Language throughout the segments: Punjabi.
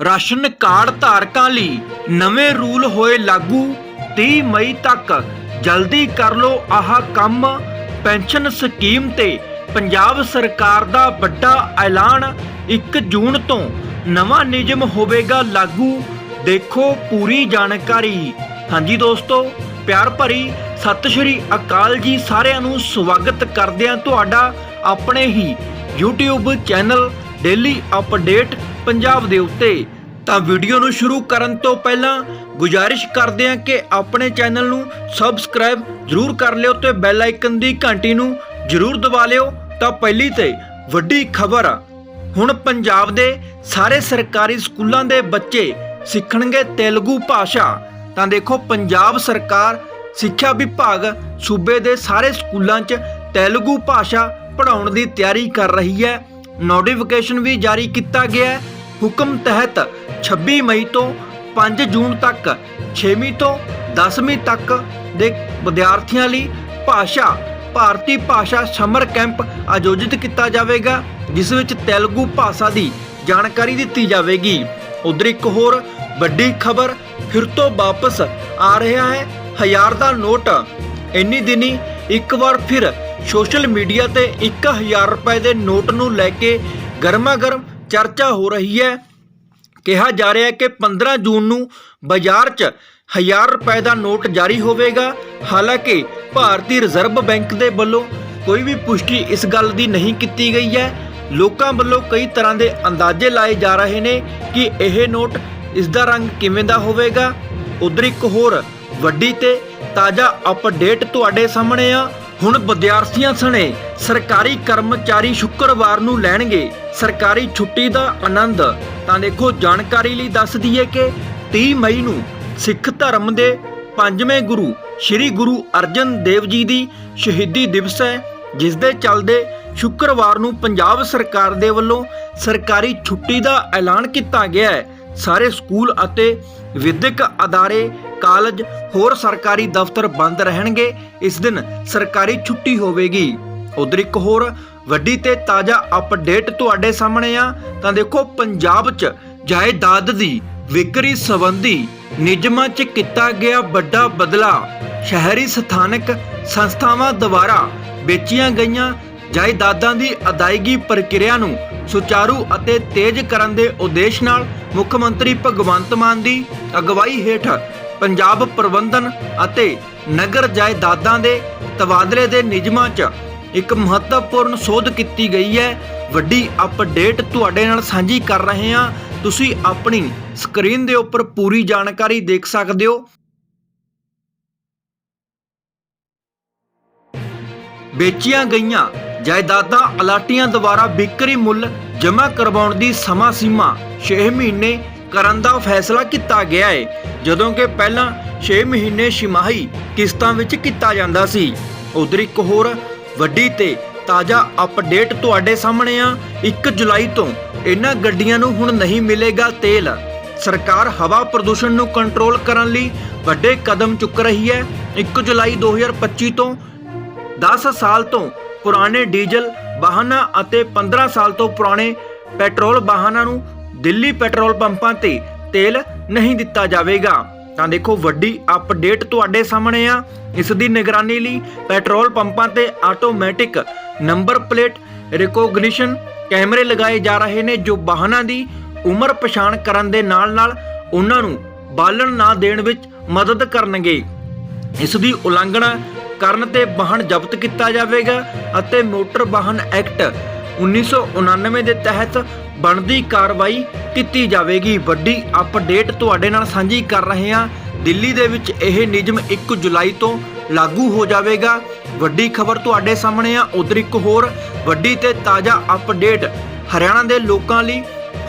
ਰਾਸ਼ਨ ਕਾਰਡ ਧਾਰਕਾਂ ਲਈ ਨਵੇਂ ਰੂਲ ਹੋਏ ਲਾਗੂ 30 ਮਈ ਤੱਕ। ਜਲਦੀ ਕਰ ਲਓ ਆਹ ਕੰਮ। ਪੈਨਸ਼ਨ ਸਕੀਮ ਤੇ ਪੰਜਾਬ ਸਰਕਾਰ ਦਾ ਵੱਡਾ ਐਲਾਨ। 1 ਜੂਨ ਤੋਂ ਨਵਾਂ ਨਿਯਮ ਹੋਵੇਗਾ ਲਾਗੂ। ਦੇਖੋ ਪੂਰੀ ਜਾਣਕਾਰੀ। ਹਾਂਜੀ ਦੋਸਤੋ, ਪਿਆਰ ਭਰੀ ਸਤਿ ਸ਼੍ਰੀ ਅਕਾਲ ਜੀ ਸਾਰਿਆਂ ਨੂੰ। ਸਵਾਗਤ ਕਰਦੇ ਹਾਂ ਤੁਹਾਡਾ ਆਪਣੇ ਹੀ YouTube channel daily update Punjab ਦੇ ਉੱਤੇ। ਤਾਂ ਵੀਡੀਓ ਨੂੰ ਸ਼ੁਰੂ ਕਰਨ ਤੋਂ ਪਹਿਲਾਂ ਗੁਜਾਰਿਸ਼ ਕਰਦੇ ਹਾਂ ਕਿ ਆਪਣੇ ਚੈਨਲ ਨੂੰ ਸਬਸਕ੍ਰਾਈਬ ਜ਼ਰੂਰ ਕਰ ਲਿਓ ਤੇ ਬੈਲ ਆਈਕਨ ਦੀ ਘੰਟੀ ਨੂੰ ਜ਼ਰੂਰ ਦਬਾ ਲਿਓ। ਤਾਂ ਪਹਿਲੀ ਤੇ ਵੱਡੀ ਖਬਰ ਹੁਣ ਪੰਜਾਬ ਦੇ ਸਾਰੇ ਸਰਕਾਰੀ ਸਕੂਲਾਂ ਦੇ ਬੱਚੇ ਸਿੱਖਣਗੇ ਤੇਲਗੂ ਭਾਸ਼ਾ। ਤਾਂ ਦੇਖੋ ਪੰਜਾਬ ਸਰਕਾਰ, ਸਿੱਖਿਆ ਵਿਭਾਗ ਸੂਬੇ ਦੇ ਸਾਰੇ ਸਕੂਲਾਂ 'ਚ ਤੇਲਗੂ ਭਾਸ਼ਾ ਪੜ੍ਹਾਉਣ ਦੀ ਤਿਆਰੀ ਕਰ ਰਹੀ ਹੈ। ਨੋਟੀਫਿਕੇਸ਼ਨ ਵੀ ਜਾਰੀ ਕੀਤਾ ਗਿਆ ਹੈ। ਹੁਕਮ ਤਹਿਤ 26 ਮਈ ਤੋਂ 5 ਜੂਨ ਤੱਕ 6ਵੀਂ ਤੋਂ 10ਵੀਂ ਤੱਕ ਦੇ ਵਿਦਿਆਰਥੀਆਂ ਲਈ ਭਾਸ਼ਾ, ਭਾਰਤੀ ਭਾਸ਼ਾ ਸਮਰ ਕੈਂਪ ਆਯੋਜਿਤ ਕੀਤਾ ਜਾਵੇਗਾ, ਜਿਸ ਵਿੱਚ ਤੇਲਗੂ ਭਾਸ਼ਾ ਦੀ ਜਾਣਕਾਰੀ ਦਿੱਤੀ ਜਾਵੇਗੀ। ਉਧਰ ਇੱਕ ਹੋਰ ਵੱਡੀ ਖਬਰ ਫਿਰ ਤੋਂ ਵਾਪਸ ਆ ਰਿਹਾ ਹੈ, ਹਜ਼ਾਰ ਦਾ ਨੋਟ। ਇੰਨੀ ਦਿਨੀ ਇੱਕ ਵਾਰ ਫਿਰ ਸੋਸ਼ਲ ਮੀਡੀਆ ਤੇ 1000 ਰੁਪਏ ਦੇ ਨੋਟ ਨੂੰ ਲੈ ਕੇ ਗਰਮਾ ਗਰਮ ਚਰਚਾ ਹੋ ਰਹੀ ਹੈ। ਕਿਹਾ ਜਾ ਰਿਹਾ ਹੈ ਕਿ 15 ਜੂਨ ਨੂੰ ਬਾਜ਼ਾਰ 'ਚ 1000 ਰੁਪਏ ਦਾ ਨੋਟ ਜਾਰੀ ਹੋਵੇਗਾ। ਹਾਲਾਂਕਿ ਭਾਰਤੀ ਰਿਜ਼ਰਵ ਬੈਂਕ ਦੇ ਵੱਲੋਂ ਕੋਈ ਵੀ ਪੁਸ਼ਟੀ ਇਸ ਗੱਲ ਦੀ ਨਹੀਂ ਕੀਤੀ ਗਈ ਹੈ। ਲੋਕਾਂ ਵੱਲੋਂ ਕਈ ਤਰ੍ਹਾਂ ਦੇ ਅੰਦਾਜ਼ੇ ਲਾਏ ਜਾ ਰਹੇ ਨੇ ਕਿ ਇਹ ਨੋਟ ਇਸ ਦਾ ਰੰਗ ਕਿਵੇਂ ਦਾ ਹੋਵੇਗਾ। ਉਧਰ ਇੱਕ ਹੋਰ ਵੱਡੀ ਤੇ ਤਾਜ਼ਾ ਅਪਡੇਟ ਤੁਹਾਡੇ ਸਾਹਮਣੇ ਆ। ਹੁਣ ਵਿਦਿਆਰਥੀਆਂ ਸਣੇ ਸਰਕਾਰੀ ਕਰਮਚਾਰੀ ਸ਼ੁੱਕਰਵਾਰ ਨੂੰ ਲੈਣਗੇ। ਸਰਕਾਰੀ ਛੁੱਟੀ ਦਾ ਆਨੰਦ। ਤਾਂ ਦੇਖੋ, ਜਾਣਕਾਰੀ ਲਈ ਦੱਸ ਦਈਏ ਕਿ 30 ਮਈ ਨੂੰ ਸਿੱਖ ਧਰਮ ਦੇ ਪੰਜਵੇਂ ਗੁਰੂ ਸ੍ਰੀ ਗੁਰੂ ਅਰਜਨ ਦੇਵ ਜੀ ਦੀ ਸ਼ਹੀਦੀ ਦਿਵਸ ਹੈ, ਜਿਸ ਦੇ ਚੱਲਦੇ ਸ਼ੁੱਕਰਵਾਰ ਨੂੰ ਪੰਜਾਬ ਸਰਕਾਰ ਦੇ ਵੱਲੋਂ ਸਰਕਾਰੀ ਛੁੱਟੀ ਦਾ ਐਲਾਨ ਕੀਤਾ ਗਿਆ ਹੈ। ਸਾਰੇ ਸਕੂਲ ਅਤੇ ਵਿਦਿਅਕ ਅਦਾਰੇ, ਕਾਲਜ ਹੋਰ ਸਰਕਾਰੀ ਦਫ਼ਤਰ ਬੰਦ ਰਹਿਣਗੇ। ਇਸ ਦਿਨ ਸਰਕਾਰੀ ਛੁੱਟੀ ਹੋਵੇਗੀ। ਉਧਰ ਇੱਕ ਹੋਰ ਵੱਡੀ ਤੇ ਤਾਜ਼ਾ ਅਪਡੇਟ ਤੁਹਾਡੇ ਸਾਹਮਣੇ ਆ। ਤਾਂ ਦੇਖੋ ਪੰਜਾਬ 'ਚ ਜਾਇਦਾਦ ਦੀ, ਵਿਕਰੀ ਸੰਬੰਧੀ ਨਿਯਮਾਂ 'ਚ ਕੀਤਾ ਗਿਆ ਵੱਡਾ ਬਦਲਾ। ਸ਼ਹਿਰੀ ਸਥਾਨਕ ਸੰਸਥਾਵਾਂ ਦੁਆਰਾ ਵੇਚੀਆਂ ਗਈਆਂ ਜਾਇਦਾਦਾਂ ਦੀ ਅਦਾਇਗੀ ਪ੍ਰਕਿਰਿਆ ਨੂੰ ਸੁਚਾਰੂ ਅਤੇ ਤੇਜ਼ ਕਰਨ ਦੇ ਉਦੇਸ਼ ਨਾਲ ਮੁੱਖ ਮੰਤਰੀ ਭਗਵੰਤ ਮਾਨ ਦੀ ਅਗਵਾਈ ਹੇਠ ਪੰਜਾਬ ਪ੍ਰਬੰਧਨ ਅਤੇ ਨਗਰ ਜਾਇਦਾਦਾਂ ਦੇ ਤਬਾਦਲੇ ਦੇ ਨਿਯਮਾਂ 'ਚ ਇੱਕ ਮਹੱਤਵਪੂਰਨ ਸੋਧ ਕੀਤੀ ਗਈ ਹੈ। ਵੱਡੀ ਅਪਡੇਟ ਤੁਹਾਡੇ ਨਾਲ ਸਾਂਝੀ ਕਰ ਰਹੇ ਹਾਂ। ਤੁਸੀਂ ਆਪਣੀ ਸਕਰੀਨ ਦੇ ਉੱਪਰ ਪੂਰੀ ਜਾਣਕਾਰੀ ਦੇਖ ਸਕਦੇ ਹੋ। ਵੇਚੀਆਂ ਗਈਆਂ ਜਾਇਦਾਦਾਂ ਅਲਾਟੀਆਂ ਦੁਆਰਾ ਵਿਕਰੀ ਮੁੱਲ ਜਮ੍ਹਾਂ ਕਰਵਾਉਣ ਦੀ ਸਮਾਂ ਸੀਮਾ 6 ਮਹੀਨੇ ਕਰਨ ਦਾ ਫੈਸਲਾ ਕੀਤਾ ਗਿਆ ਹੈ ਜਦੋਂ ਕਿ ਪਹਿਲਾਂ 6 ਮਹੀਨੇ ਛਿਮਾਹੀ ਕਿਸ਼ਤਾਂ ਵਿੱਚ ਕੀਤਾ ਜਾਂਦਾ ਸੀ। ਉਧਰ ਇੱਕ ਹੋਰ ਵੱਡੀ ਤੇ ਤਾਜ਼ਾ ਅਪਡੇਟ ਤੁਹਾਡੇ ਸਾਹਮਣੇ ਆ। 1 ਜੁਲਾਈ ਤੋਂ ਇਹਨਾਂ ਗੱਡੀਆਂ ਨੂੰ ਹੁਣ ਨਹੀਂ ਮਿਲੇਗਾ ਤੇਲ। ਸਰਕਾਰ ਹਵਾ ਪ੍ਰਦੂਸ਼ਣ ਨੂੰ ਕੰਟਰੋਲ ਕਰਨ ਲਈ ਵੱਡੇ ਕਦਮ ਚੁੱਕ ਰਹੀ ਹੈ। 1 ਜੁਲਾਈ 2025 ਤੋਂ 10 ਸਾਲ ਤੋਂ ਪੁਰਾਣੇ ਡੀਜ਼ਲ ਵਾਹਨਾਂ ਅਤੇ 15 ਸਾਲ ਤੋਂ ਪੁਰਾਣੇ ਪੈਟਰੋਲ ਵਾਹਨਾਂ ਨੂੰ ਦਿੱਲੀ ਪੈਟਰੋਲ ਪੰਪਾਂ ਤੇ ਤੇਲ ਨਹੀਂ ਦਿੱਤਾ ਜਾਵੇਗਾ। ਤਾਂ ਦੇਖੋ ਵੱਡੀ ਅਪਡੇਟ ਤੁਹਾਡੇ ਸਾਹਮਣੇ ਆ। ਇਸ ਦੀ ਨਿਗਰਾਨੀ ਲਈ ਪੈਟਰੋਲ ਪੰਪਾਂ ਤੇ ਆਟੋਮੈਟਿਕ ਨੰਬਰ ਪਲੇਟ ਰਿਕੋਗਨੀਸ਼ਨ ਕੈਮਰੇ ਲਗਾਏ ਜਾ ਰਹੇ ਨੇ ਜੋ ਵਾਹਨਾਂ ਦੀ ਉਮਰ ਪਛਾਣ ਕਰਨ ਦੇ ਨਾਲ-ਨਾਲ ਉਹਨਾਂ ਨੂੰ ਬਾਲਣ ਨਾ ਦੇਣ ਵਿੱਚ ਮਦਦ ਕਰਨਗੇ। ਇਸ ਦੀ ਉਲੰਘਣਾ ਕਰਨ ਤੇ ਵਾਹਨ ਜ਼ਬਤ ਕੀਤਾ ਜਾਵੇਗਾ ਅਤੇ ਮੋਟਰ ਵਾਹਨ ਐਕਟ 1999 ਦੇ ਤਹਿਤ ਬਣਦੀ ਕਾਰਵਾਈ ਕੀਤੀ ਜਾਵੇਗੀ। ਵੱਡੀ ਅਪਡੇਟ ਤੁਹਾਡੇ ਨਾਲ ਸਾਂਝੀ ਕਰ ਰਹੇ ਹਾਂ। ਦਿੱਲੀ ਦੇ ਵਿੱਚ ਇਹ ਨਿਯਮ 1 ਜੁਲਾਈ ਤੋਂ ਲਾਗੂ ਹੋ ਜਾਵੇਗਾ। ਵੱਡੀ ਖਬਰ ਤੁਹਾਡੇ ਸਾਹਮਣੇ ਆ, ਉਧਰ ਇੱਕ ਹੋਰ ਵੱਡੀ ਤੇ ਤਾਜ਼ਾ ਅਪਡੇਟ ਹਰਿਆਣਾ ਦੇ ਲੋਕਾਂ ਲਈ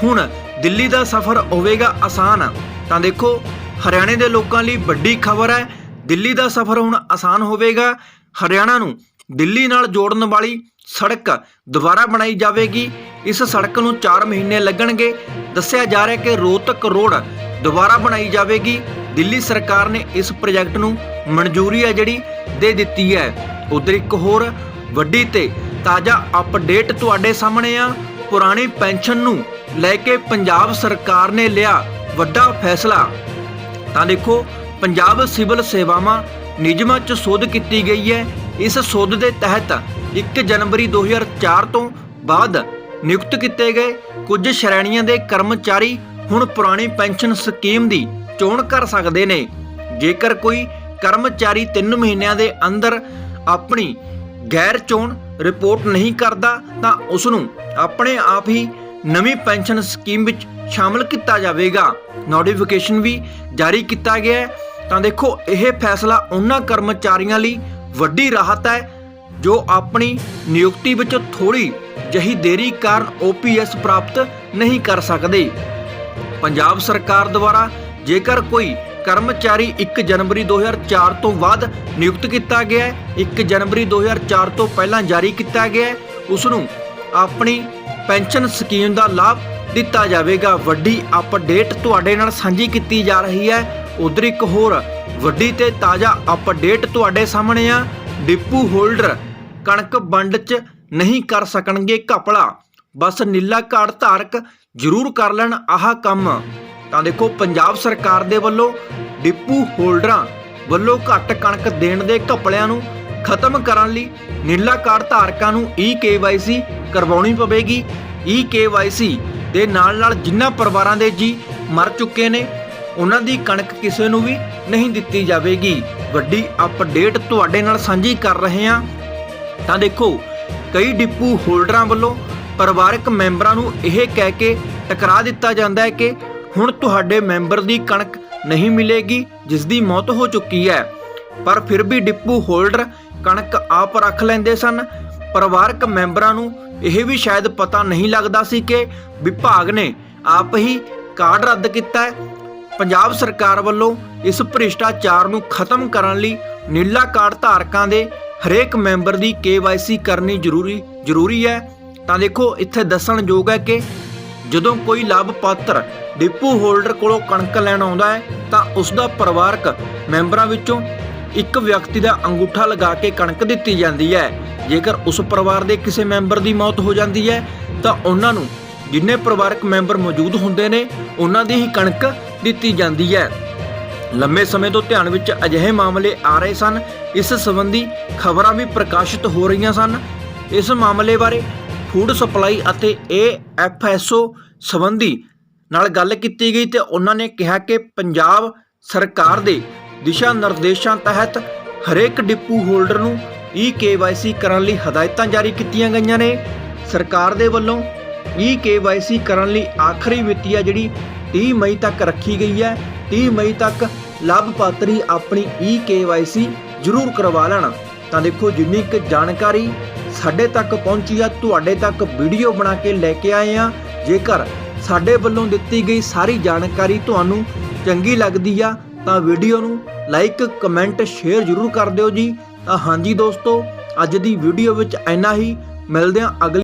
ਹੁਣ ਦਿੱਲੀ ਦਾ ਸਫ਼ਰ ਹੋਵੇਗਾ ਆਸਾਨ। ਤਾਂ ਦੇਖੋ, ਹਰਿਆਣੇ ਦੇ ਲੋਕਾਂ ਲਈ ਵੱਡੀ ਖਬਰ ਹੈ, ਦਿੱਲੀ ਦਾ ਸਫ਼ਰ ਹੁਣ ਆਸਾਨ ਹੋਵੇਗਾ। ਹਰਿਆਣਾ ਨੂੰ ਦਿੱਲੀ ਨਾਲ ਜੋੜਨ ਵਾਲੀ ਸੜਕ ਦੁਬਾਰਾ ਬਣਾਈ ਜਾਵੇਗੀ। ਇਸ ਸੜਕ ਨੂੰ 4 ਮਹੀਨੇ ਲੱਗਣਗੇ। ਦੱਸਿਆ ਜਾ ਰਿਹਾ ਕਿ ਰੋਹਤਕ ਰੋਡ ਦੁਬਾਰਾ ਬਣਾਈ ਜਾਵੇਗੀ। ਦਿੱਲੀ ਸਰਕਾਰ ਨੇ ਇਸ ਪ੍ਰੋਜੈਕਟ ਨੂੰ ਮਨਜ਼ੂਰੀ ਹੈ ਜਿਹੜੀ ਦੇ ਦਿੱਤੀ ਹੈ। ਉਧਰ ਇੱਕ ਹੋਰ ਵੱਡੀ ਤੇ ਤਾਜ਼ਾ ਅਪਡੇਟ ਤੁਹਾਡੇ ਸਾਹਮਣੇ ਆ। ਪੁਰਾਣੀ ਪੈਨਸ਼ਨ ਨੂੰ ਲੈ ਕੇ ਪੰਜਾਬ ਸਰਕਾਰ ਨੇ ਲਿਆ ਵੱਡਾ ਫੈਸਲਾ। ਤਾਂ ਦੇਖੋ, ਪੰਜਾਬ ਸਿਵਲ ਸੇਵਾਵਾਂ ਨਿਯਮਾਂ 'ਚ ਸੋਧ ਕੀਤੀ ਗਈ ਹੈ। ਇਸ ਸੋਧ ਦੇ ਤਹਿਤ 1 ਜਨਵਰੀ 2004 ਤੋਂ ਬਾਅਦ ਨਿਯੁਕਤ ਕੀਤੇ ਗਏ ਕੁਝ ਸ਼੍ਰੇਣੀਆਂ ਦੇ ਕਰਮਚਾਰੀ ਹੁਣ ਪੁਰਾਣੀ ਪੈਨਸ਼ਨ ਸਕੀਮ ਦੀ ਚੋਣ ਕਰ ਸਕਦੇ ਨੇ। ਜੇਕਰ ਕੋਈ ਕਰਮਚਾਰੀ 3 ਮਹੀਨਿਆਂ ਦੇ ਅੰਦਰ ਆਪਣੀ ਗੈਰ ਚੋਣ ਰਿਪੋਰਟ ਨਹੀਂ ਕਰਦਾ, ਤਾਂ ਉਸ ਨੂੰ ਆਪਣੇ ਆਪ ਹੀ ਨਵੀਂ ਪੈਨਸ਼ਨ ਸਕੀਮ ਵਿੱਚ ਸ਼ਾਮਲ ਕੀਤਾ ਜਾਵੇਗਾ। ਨੋਟੀਫਿਕੇਸ਼ਨ ਵੀ ਜਾਰੀ ਕੀਤਾ ਗਿਆ ਹੈ। ਤਾਂ ਦੇਖੋ, ਇਹ ਫੈਸਲਾ ਉਹਨਾਂ ਕਰਮਚਾਰੀਆਂ ਲਈ ਵੱਡੀ ਰਾਹਤ ਹੈ ਜੋ ਆਪਣੀ ਨਿਯੁਕਤੀ ਵਿੱਚ ਥੋੜੀ ਜਹੀ ਦੇਰੀ ਕਾਰਨ OPS ਪ੍ਰਾਪਤ ਨਹੀਂ ਕਰ ਸਕਦੇ। ਪੰਜਾਬ ਸਰਕਾਰ ਦੁਆਰਾ ਜੇਕਰ ਕੋਈ ਕਰਮਚਾਰੀ 1 ਜਨਵਰੀ 2004 ਤੋਂ ਬਾਅਦ ਨਿਯੁਕਤ ਕੀਤਾ ਗਿਆ ਹੈ 1 ਜਨਵਰੀ 2004 ਤੋਂ ਪਹਿਲਾਂ ਜਾਰੀ ਕੀਤਾ ਗਿਆ ਹੈ ਉਸ ਨੂੰ ਆਪਣੀ ਪੈਨਸ਼ਨ ਸਕੀਮ ਦਾ ਲਾਭ ਦਿੱਤਾ ਜਾਵੇਗਾ। ਵੱਡੀ ਅਪਡੇਟ ਤੁਹਾਡੇ ਨਾਲ ਸਾਂਝੀ ਕੀਤੀ ਜਾ ਰਹੀ ਹੈ। ਉਧਰ ਇੱਕ ਹੋਰ ਵੱਡੀ ਤੇ ਤਾਜ਼ਾ ਅਪਡੇਟ ਤੁਹਾਡੇ ਸਾਹਮਣੇ ਆ। ਡਿਪੂ ਹੋਲਡਰ ਕਣਕ ਵੰਡ 'ਚ ਨਹੀਂ ਕਰ ਸਕਣਗੇ ਘਪਲਾ। ਬਸ ਨੀਲਾ ਕਾਰਡ ਧਾਰਕ ਜ਼ਰੂਰ ਕਰ ਲੈਣ ਆਹ ਕੰਮ। ਤਾਂ ਦੇਖੋ, ਪੰਜਾਬ ਸਰਕਾਰ ਦੇ ਵੱਲੋਂ ਡਿਪੂ ਹੋਲਡਰਾਂ ਵੱਲੋਂ ਘੱਟ ਕਣਕ ਦੇਣ ਦੇ ਘਪਲਿਆਂ ਨੂੰ ਖਤਮ ਕਰਨ ਲਈ ਨੀਲਾ ਕਾਰਡ ਧਾਰਕਾਂ ਨੂੰ ਈ ਕਰਵਾਉਣੀ ਪਵੇਗੀ। ਈ ਦੇ ਨਾਲ ਨਾਲ ਜਿਨ੍ਹਾਂ ਪਰਿਵਾਰਾਂ ਦੇ ਜੀ ਮਰ ਚੁੱਕੇ ਨੇ, ਉਹਨਾਂ ਦੀ ਕਣਕ ਕਿਸੇ ਨੂੰ ਵੀ ਨਹੀਂ ਦਿੱਤੀ ਜਾਵੇਗੀ। ਵੱਡੀ ਅਪਡੇਟ ਤੁਹਾਡੇ ਨਾਲ ਸਾਂਝੀ ਕਰ ਰਹੇ ਹਾਂ। ਤਾਂ ਦੇਖੋ, ਕਈ ਡਿਪੂ ਹੋਲਡਰਾਂ ਵੱਲੋਂ ਪਰਿਵਾਰਕ ਮੈਂਬਰਾਂ ਨੂੰ ਇਹ ਕਹਿ ਕੇ ਟਕਰਾ ਦਿੱਤਾ ਜਾਂਦਾ ਹੈ ਕਿ ਹੁਣ ਤੁਹਾਡੇ ਮੈਂਬਰ ਦੀ ਕਣਕ ਨਹੀਂ ਮਿਲੇਗੀ, ਜਿਸ ਦੀ ਮੌਤ ਹੋ ਚੁੱਕੀ ਹੈ। ਪਰ ਫਿਰ ਵੀ ਡਿਪੂ ਹੋਲਡਰ ਕਣਕ ਆਪ ਰੱਖ ਲੈਂਦੇ ਸਨ। ਪਰਿਵਾਰਕ ਮੈਂਬਰਾਂ ਨੂੰ ਇਹ ਵੀ ਸ਼ਾਇਦ ਪਤਾ ਨਹੀਂ ਲੱਗਦਾ ਸੀ ਕਿ ਵਿਭਾਗ ਨੇ ਆਪ ਹੀ ਕਾਰਡ ਰੱਦ ਕੀਤਾ ਹੈ। ਪੰਜਾਬ ਸਰਕਾਰ ਵੱਲੋਂ ਇਸ ਭ੍ਰਿਸ਼ਟਾਚਾਰ ਨੂੰ ਖਤਮ ਕਰਨ ਲਈ ਨੀਲਾ ਕਾਰਡ ਧਾਰਕਾਂ ਦੇ ਹਰੇਕ ਮੈਂਬਰ ਦੀ KYC ਕਰਨੀ ਜ਼ਰੂਰੀ ਜ਼ਰੂਰੀ ਹੈ। ਤਾਂ ਦੇਖੋ, ਇੱਥੇ ਦੱਸਣਯੋਗ ਹੈ ਕਿ ਜਦੋਂ ਕੋਈ ਲਾਭਪਾਤਰ ਡਿਪੂ ਹੋਲਡਰ ਕੋਲੋਂ ਕਣਕ ਲੈਣ ਆਉਂਦਾ ਹੈ, ਤਾਂ ਉਸ ਦਾ ਪਰਿਵਾਰਕ ਮੈਂਬਰਾਂ ਵਿੱਚੋਂ ਇੱਕ ਵਿਅਕਤੀ ਦਾ ਅੰਗੂਠਾ ਲਗਾ ਕੇ ਕਣਕ ਦਿੱਤੀ ਜਾਂਦੀ ਹੈ। ਜੇਕਰ ਉਸ ਪਰਿਵਾਰ ਦੇ ਕਿਸੇ ਮੈਂਬਰ ਦੀ ਮੌਤ ਹੋ ਜਾਂਦੀ ਹੈ, ਤਾਂ ਉਹਨਾਂ ਨੂੰ ਜਿੰਨੇ ਪਰਿਵਾਰਕ ਮੈਂਬਰ ਮੌਜੂਦ ਹੁੰਦੇ ਨੇ, ਉਹਨਾਂ ਦੀ ਹੀ ਕਣਕ ਦਿੱਤੀ ਜਾਂਦੀ ਹੈ। ਲੰਮੇ ਸਮੇਂ ਤੋਂ ਧਿਆਨ ਵਿੱਚ ਅਜਿਹੇ ਮਾਮਲੇ ਆ ਰਹੇ ਸਨ। ਇਸ ਸੰਬੰਧੀ ਖਬਰਾਂ ਵੀ ਪ੍ਰਕਾਸ਼ਿਤ ਹੋ ਰਹੀਆਂ ਸਨ। ਇਸ ਮਾਮਲੇ ਬਾਰੇ ਫੂਡ ਸਪਲਾਈ ਅਤੇ ਏਐਫਐਸਓ ਸੰਬੰਧੀ ਨਾਲ ਗੱਲ ਕੀਤੀ ਗਈ ਤੇ ਉਹਨਾਂ ਨੇ ਕਿਹਾ ਕਿ ਪੰਜਾਬ ਸਰਕਾਰ ਦੇ ਦਿਸ਼ਾ ਨਿਰਦੇਸ਼ਾਂ ਤਹਿਤ ਹਰੇਕ ਡਿਪੂ ਹੋਲਡਰ ਨੂੰ ਈ KYC ਕਰਨ ਲਈ ਹਦਾਇਤਾਂ ਜਾਰੀ ਕੀਤੀਆਂ ਗਈਆਂ ਨੇ। ਸਰਕਾਰ ਦੇ ਵੱਲੋਂ ਈ KYC ਕਰਨ ਲਈ ਆਖਰੀ ਮਿਤੀ ਆ ਜਿਹੜੀ 30 ਮਈ ਤੱਕ ਰੱਖੀ ਗਈ ਹੈ। 30 ਮਈ ਤੱਕ ਲਾਭਪਾਤਰੀ ਆਪਣੀ ਈ KYC ਜ਼ਰੂਰ ਕਰਵਾ ਲੈਣ। ਤਾਂ ਦੇਖੋ ਜਿੰਨੀ ਕੁ ਜਾਣਕਾਰੀ ਸਾਡੇ ਤੱਕ ਪਹੁੰਚੀ ਆ, ਤੁਹਾਡੇ ਤੱਕ ਵੀਡੀਓ ਬਣਾ ਕੇ ਲੈ ਕੇ ਆਏ ਆ। ਜੇਕਰ ਸਾਡੇ ਵੱਲੋਂ ਦਿੱਤੀ ਗਈ ਸਾਰੀ ਜਾਣਕਾਰੀ ਤੁਹਾਨੂੰ ਚੰਗੀ ਲੱਗਦੀ ਆ, ਤਾਂ ਵੀਡੀਓ ਨੂੰ ਲਾਈਕ, ਕਮੈਂਟ, ਸ਼ੇਅਰ ਜ਼ਰੂਰ ਕਰ ਦਿਓ ਜੀ। ਤਾਂ ਹਾਂਜੀ ਦੋਸਤੋ, ਅੱਜ ਦੀ ਵੀਡੀਓ ਵਿੱਚ ਇੰਨਾ ਹੀ। ਮਿਲਦੇ ਹਾਂ ਅਗਲੀ